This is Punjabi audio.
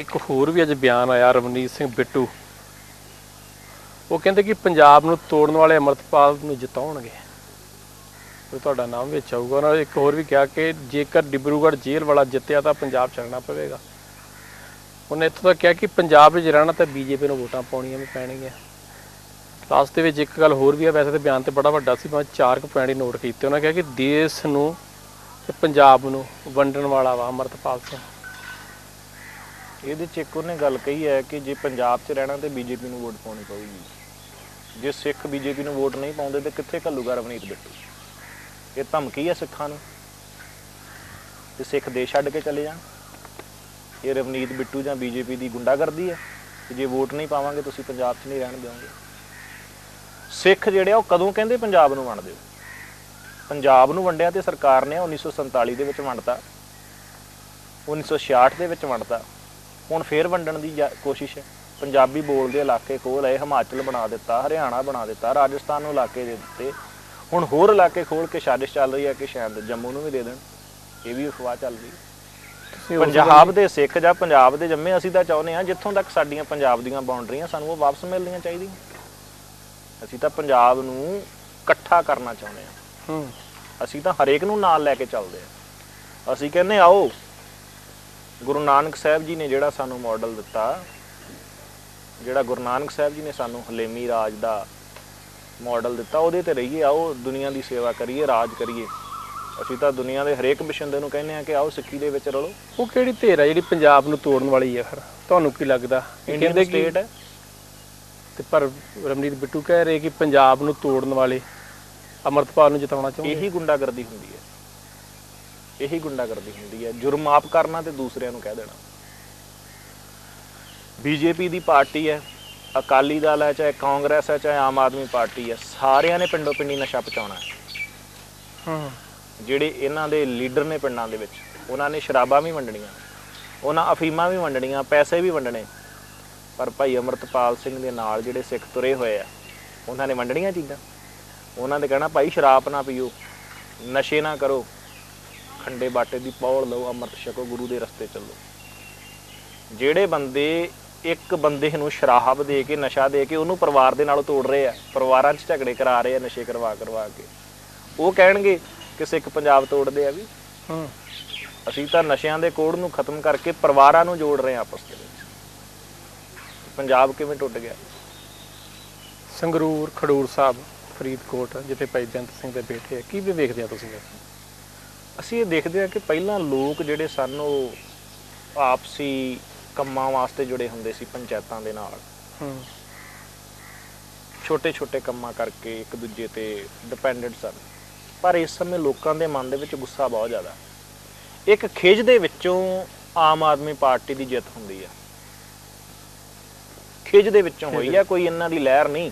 ਇੱਕ ਹੋਰ ਵੀ ਅੱਜ ਬਿਆਨ ਆਇਆ, ਰਵਨੀਤ ਸਿੰਘ ਬਿੱਟੂ। ਉਹ ਕਹਿੰਦੇ ਕਿ ਪੰਜਾਬ ਨੂੰ ਤੋੜਨ ਵਾਲੇ ਅਮਰਤਪਾਲ ਨੂੰ ਜਿਤਾਉਣਗੇ। ਉਹ ਤੁਹਾਡਾ ਨਾਮ ਵਿੱਚ ਆਊਗਾ ਉਹਨਾਂ ਨੇ ਇੱਕ ਹੋਰ ਵੀ ਕਿਹਾ ਕਿ ਜੇਕਰ ਡਿਬਰੂਗੜ੍ਹ ਜੇਲ੍ਹ ਵਾਲਾ ਜਿੱਤਿਆ ਤਾਂ ਪੰਜਾਬ ਛੱਡਣਾ ਪਵੇਗਾ। ਉਹਨੇ ਇੱਥੋਂ ਤੱਕ ਕਿਹਾ ਕਿ ਪੰਜਾਬ ਵਿੱਚ ਰਹਿਣਾ ਤਾਂ ਬੀਜੇਪੀ ਨੂੰ ਵੋਟਾਂ ਪਾਉਣੀਆਂ ਵੀ ਪੈਣਗੀਆਂ। ਲਾਸਟ ਦੇ ਵਿੱਚ ਇੱਕ ਗੱਲ ਹੋਰ ਵੀ ਆ, ਵੈਸੇ ਤਾਂ ਬਿਆਨ ਤੇ ਬੜਾ ਵੱਡਾ ਸੀ, ਮੈਂ ਚਾਰ ਕੁ ਪੁਆਇੰਟ ਨੋਟ ਕੀਤੇ। ਉਹਨਾਂ ਕਿਹਾ ਕਿ ਦੇਸ਼ ਨੂੰ ਤੇ ਪੰਜਾਬ ਨੂੰ ਵੰਡਣ ਵਾਲਾ ਵਾ ਅਮਰਤਪਾਲ ਸਿੰਘ। ਇਹਦੇ ਚ ਇੱਕ ਉਹਨੇ ਗੱਲ ਕਹੀ ਹੈ ਕਿ ਜੇ ਪੰਜਾਬ 'ਚ ਰਹਿਣਾ ਤੇ ਬੀਜੇਪੀ ਨੂੰ ਵੋਟ ਪਾਉਣੀ ਪਊਗੀ। ਜੇ ਸਿੱਖ ਬੀਜੇਪੀ ਨੂੰ ਵੋਟ ਨਹੀਂ ਪਾਉਂਦੇ ਤੇ ਕਿੱਥੇ ਘੱਲੂਗਾ ਰਵਨੀਤ ਬਿੱਟੂ? ਇਹ ਧਮਕੀ ਹੈ ਸਿੱਖਾਂ ਨੂੰ। ਤੇ ਸਿੱਖ ਦੇਸ਼ ਛੱਡ ਕੇ ਚਲੇ ਜਾਣ। ਇਹ ਰਵਨੀਤ ਬਿੱਟੂ ਜਾਂ ਬੀਜੇਪੀ ਦੀ ਗੁੰਡਾਗਰਦੀ ਹੈ ਕਿ ਜੇ ਵੋਟ ਨਹੀਂ ਪਾਵਾਂਗੇ ਤੁਸੀਂ ਪੰਜਾਬ 'ਚ ਨਹੀਂ ਰਹਿਣ ਦਿਓਗੇ। ਸਿੱਖ ਜਿਹੜੇ ਆ ਉਹ ਕਦੋਂ ਕਹਿੰਦੇ ਪੰਜਾਬ ਨੂੰ ਵੰਡ ਦਿਓ? ਪੰਜਾਬ ਨੂੰ ਵੰਡਿਆ ਤੇ ਸਰਕਾਰ ਨੇ 1947 ਦੇ ਵਿੱਚ ਵੰਡਤਾ। 1966 ਦੇ ਵਿੱਚ ਵੰਡਤਾ। ਹੁਣ ਫੇਰ ਵੰਡਣ ਦੀ ਕੋਸ਼ਿਸ਼ ਹੈ। ਪੰਜਾਬੀ ਬੋਲਦੇ ਇਲਾਕੇ ਕੋਲ ਹੈ ਹਿਮਾਚਲ ਬਣਾ ਦਿੱਤਾ ਹਰਿਆਣਾ ਬਣਾ ਦਿੱਤਾ ਰਾਜਸਥਾਨ ਨੂੰ ਇਲਾਕੇ ਦੇ ਦਿੱਤੇ। ਹੁਣ ਹੋਰ ਇਲਾਕੇ ਖੋਲ ਕੇ ਸਾਜ਼ਿਸ਼ ਚੱਲ ਰਹੀ ਹੈ ਕਿ ਸ਼ਾਇਦ ਜੰਮੂ ਨੂੰ ਵੀ ਦੇ ਦੇਣ। ਇਹ ਵੀ ਅਫਵਾਹ ਚੱਲ ਰਹੀ ਪੰਜਾਬ ਦੇ ਸਿੱਖ ਜਾਂ ਪੰਜਾਬ ਦੇ ਜੰਮੇ ਅਸੀਂ ਤਾਂ ਚਾਹੁੰਦੇ ਹਾਂ ਜਿੱਥੋਂ ਤੱਕ ਸਾਡੀਆਂ ਪੰਜਾਬ ਦੀਆਂ ਬਾਉਂਡਰੀਆਂ ਸਾਨੂੰ ਉਹ ਵਾਪਸ ਮਿਲਣੀਆਂ ਚਾਹੀਦੀਆਂ। ਅਸੀਂ ਤਾਂ ਪੰਜਾਬ ਨੂੰ ਇਕੱਠਾ ਕਰਨਾ ਚਾਹੁੰਦੇ ਹਾਂ। ਹੂੰ। ਅਸੀਂ ਤਾਂ ਹਰੇਕ ਨੂੰ ਨਾਲ ਲੈ ਕੇ ਚੱਲਦੇ ਆ ਅਸੀਂ ਕਹਿੰਦੇ ਆਓ ਗੁਰੂ ਨਾਨਕ ਸਾਹਿਬ ਜੀ ਨੇ ਜਿਹੜਾ ਸਾਨੂੰ ਮਾਡਲ ਦਿੱਤਾ ਜਿਹੜਾ ਗੁਰੂ ਨਾਨਕ ਸਾਹਿਬ ਜੀ ਨੇ ਸਾਨੂੰ ਹਲੇਮੀ ਰਾਜ ਦਾ ਮਾਡਲ ਦਿੱਤਾ ਉਹਦੇ ਤੇ ਰਹੀਏ ਆਓ ਦੁਨੀਆ ਦੀ ਸੇਵਾ ਕਰੀਏ ਰਾਜ ਕਰੀਏ। ਅਸੀਂ ਤਾਂ ਦੁਨੀਆ ਦੇ ਹਰੇਕ ਬਸ਼ਿੰਦੇ ਨੂੰ ਕਹਿੰਦੇ ਆ ਕਿ ਆਓ ਸਿੱਖੀ ਦੇ ਵਿੱਚ ਰਲੋ। ਉਹ ਕਿਹੜੀ ਧਿਰ ਹੈ ਜਿਹੜੀ ਪੰਜਾਬ ਨੂੰ ਤੋੜਨ ਵਾਲੀ ਹੈ ਫਿਰ? ਤੁਹਾਨੂੰ ਕੀ ਲੱਗਦਾ? ਇੰਡੀਅਨ ਸਟੇਟ ਹੈ। ਤੇ ਪਰ ਰਮਨੀਤ ਬਿੱਟੂ ਕਹਿ ਰਹੇ ਕਿ ਪੰਜਾਬ ਨੂੰ ਤੋੜਨ ਵਾਲੇ ਅਮਰਤਪਾਲ ਨੂੰ ਜਿਤਾਉਣਾ ਚਾਹੁੰਦੇ ਇਹੀ ਗੁੰਡਾਗਰਦੀ ਹੁੰਦੀ ਹੈ। ਇਹੀ ਗੁੰਡਾਗਰਦੀ ਹੁੰਦੀ ਹੈ। ਜੁਰਮ ਆਪ ਕਰਨਾ ਤੇ ਦੂਸਰਿਆਂ ਨੂੰ ਕਹਿ ਦੇਣਾ। ਬੀਜੇਪੀ ਦੀ ਪਾਰਟੀ ਹੈ ਅਕਾਲੀ ਦਲ ਹੈ ਚਾਹੇ ਕਾਂਗਰਸ ਹੈ ਚਾਹੇ ਆਮ ਆਦਮੀ ਪਾਰਟੀ ਹੈ ਸਾਰਿਆਂ ਨੇ ਪਿੰਡੋਂ ਪਿੰਡੀ ਨਸ਼ਾ ਪਹੁੰਚਾਉਣਾ ਹੈ। ਜਿਹੜੇ ਇਹਨਾਂ ਦੇ ਲੀਡਰ ਨੇ ਪਿੰਡਾਂ ਦੇ ਵਿੱਚ ਉਹਨਾਂ ਨੇ ਸ਼ਰਾਬਾਂ ਵੀ ਵੰਡਣੀਆਂ ਉਹਨਾਂ ਅਫੀਮਾਂ ਵੀ ਵੰਡਣੀਆਂ ਪੈਸੇ ਵੀ ਵੰਡਣੇ। ਪਰ ਭਾਈ ਅਮਰਤਪਾਲ ਸਿੰਘ ਦੇ ਨਾਲ ਜਿਹੜੇ ਸਿੱਖ ਤੁਰੇ ਹੋਏ ਆ ਉਹਨਾਂ ਨੇ ਵੰਡਣੀਆਂ ਚੀਜ਼ਾਂ। ਉਹਨਾਂ ਨੇ ਕਹਿਣਾ ਭਾਈ ਸ਼ਰਾਬ ਨਾ ਪੀਓ ਨਸ਼ੇ ਨਾ ਕਰੋ ਖੰਡੇ ਬਾਟੇ ਦੀ ਪੌੜ ਲਓ ਅੰਮ੍ਰਿਤ ਛਕੋ ਗੁਰੂ ਦੇ ਰਸਤੇ ਚੱਲੋ। ਜਿਹੜੇ ਬੰਦੇ ਇੱਕ ਬੰਦੇ ਨੂੰ ਸ਼ਰਾਬ ਦੇ ਕੇ ਨਸ਼ਾ ਦੇ ਕੇ ਉਹਨੂੰ ਪਰਿਵਾਰ ਦੇ ਨਾਲੋਂ ਤੋੜ ਰਹੇ ਆ ਪਰਿਵਾਰਾਂ 'ਚ ਝਗੜੇ ਕਰਾ ਰਹੇ ਆ ਨਸ਼ੇ ਕਰਵਾ ਕਰਵਾ ਕੇ ਉਹ ਕਹਿਣਗੇ ਕਿ ਸਿੱਖ ਪੰਜਾਬ ਤੋੜਦੇ ਆ ਵੀ। ਹਾਂ। ਅਸੀਂ ਤਾਂ ਨਸ਼ਿਆਂ ਦੇ ਕੋੜ ਨੂੰ ਖਤਮ ਕਰਕੇ ਪਰਿਵਾਰਾਂ ਨੂੰ ਜੋੜ ਰਹੇ ਹਾਂ ਆਪਸ ਦੇ ਵਿੱਚ। ਪੰਜਾਬ ਕਿਵੇਂ ਟੁੱਟ ਗਿਆ? ਸੰਗਰੂਰ ਖਡੂਰ ਸਾਹਿਬ ਫਰੀਦਕੋਟ ਜਿੱਥੇ ਭਾਈ ਬੇਅੰਤ ਸਿੰਘ ਦੇ ਬੇਟੇ ਆ ਕੀ ਵੀ ਵੇਖਦੇ ਆ ਤੁਸੀਂ ਅਸੀਂ ਇਹ ਦੇਖਦੇ ਹਾਂ ਕਿ ਪਹਿਲਾਂ ਲੋਕ ਜਿਹੜੇ ਸਨ ਉਹ ਆਪਸੀ ਕੰਮਾਂ ਵਾਸਤੇ ਜੁੜੇ ਹੁੰਦੇ ਸੀ ਪੰਚਾਇਤਾਂ ਦੇ ਨਾਲ। ਹੂੰ। ਛੋਟੇ ਛੋਟੇ ਕੰਮਾਂ ਕਰਕੇ ਇੱਕ ਦੂਜੇ ਤੇ ਡਿਪੈਂਡੈਂਟ ਸਨ। ਪਰ ਇਸ ਸਮੇਂ ਲੋਕਾਂ ਦੇ ਮਨ ਦੇ ਵਿੱਚ ਗੁੱਸਾ ਬਹੁਤ ਜ਼ਿਆਦਾ। ਇੱਕ ਖਿਜ ਦੇ ਵਿੱਚੋਂ ਆਮ ਆਦਮੀ ਪਾਰਟੀ ਦੀ ਜਿੱਤ ਹੁੰਦੀ ਹੈ ਖਿਜ ਦੇ ਵਿੱਚੋਂ ਹੋਈ ਆ ਕੋਈ ਇਹਨਾਂ ਦੀ ਲਹਿਰ ਨਹੀਂ।